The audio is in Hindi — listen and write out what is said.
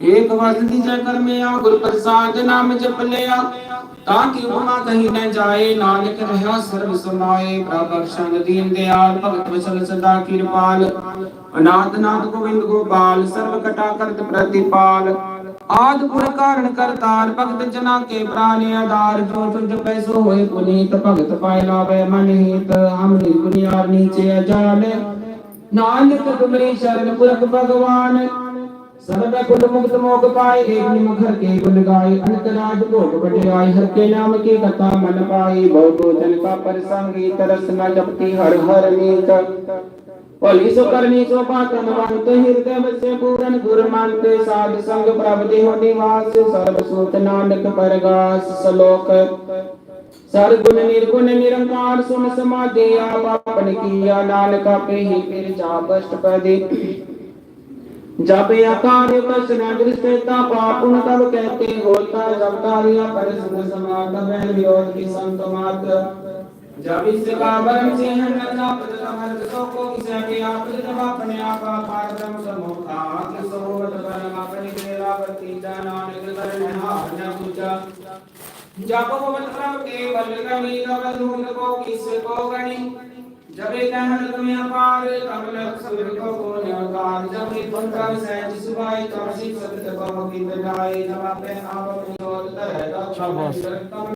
ਏਕ ਵਖਤ ਜੈ ਕਰਮਿਆ ਗੁਰ ਪ੍ਰਸਾਦ ਨਾਮ ਜਪ ਲਿਆ, ਤਾਂ ਕਿ ਉਮਾ ਕਹੀ ਨਾ ਜਾਏ, ਨਾਨਕ ਰਹਾ ਸਰਬ ਸਮਾਏ, ਪ੍ਰਭ ਬਖਸ਼ਣ ਦੀਨ ਦਿਆਲ, ਭਗਤ ਵਸਲ ਸਦਾ ਕਿਰਪਾਲ। ਅਨਾਥ ਨਾਥ ਗੋਬਿੰਦ ਗੋਪਾਲ, ਸਰਬ ਕਟਾ ਕਰਤ ਪ੍ਰਤੀਪਾਲ। ਆਦ ਪੁਰ ਕਾਰਨ ਕਰਤਾਰ, ਭਗਤ ਜਨਾ ਕੇ ਪ੍ਰਾਨ ਆਧਾਰ, ਜੋ ਤੁਜ ਪੈਸੋ ਹੋਏ ਪੁਨੀਤ, ਭਗਤ ਪਾਇ ਲਾਵੇ ਮਨ ਹੀਤ। ਹਮਨੀ ਦੁਨੀਆ ਨੀਚੇ ਅਜਾਲ। ਨਾਨਕ ਤੁਮਰੀ ਸ਼ਰਨ ਪੁਰਖ ਭਗਵਾਨ। सर्व कुल मुक्त मोक पाए, एक निमखर के गुण गाय राज भोग बटियाई हर के नाम की कथा मन पाई बहु जन का परसंगी तरस न जपती हर हर नीत। भली सो करनी सो पातन वंत हृदय बसे पूरन गुर मानते साध संग प्रभ देहो निवास सर्व सूत नानक परगास सलोक। सरगुण निर्गुण निरंकार, सुन समाधि, आप आपन किया नानक पे ही फिर जा अष्टपदी। जब आकार प्रश्न दृष्टता पापुन तब कहते होता जब कार्य पर सुन समाग बैल विरोध की संत मात्र जब इसका वरम सिंह नचा पद समर्थ सो को किसे भी आप जब अपने आप पार ब्रह्म समोता कि सोवत परम अपने तेरा वर्ती नानक करण हार न पूजा जब पवन प्रभ के बल गणी तब धूल को किस को गणी जब कहन तुम्हें अपार लख सूर्य को को न्यकार जब पंद्रह सहज सुभाई तब सिख सत्य को की बिनाई जब आपे आप ओर तरह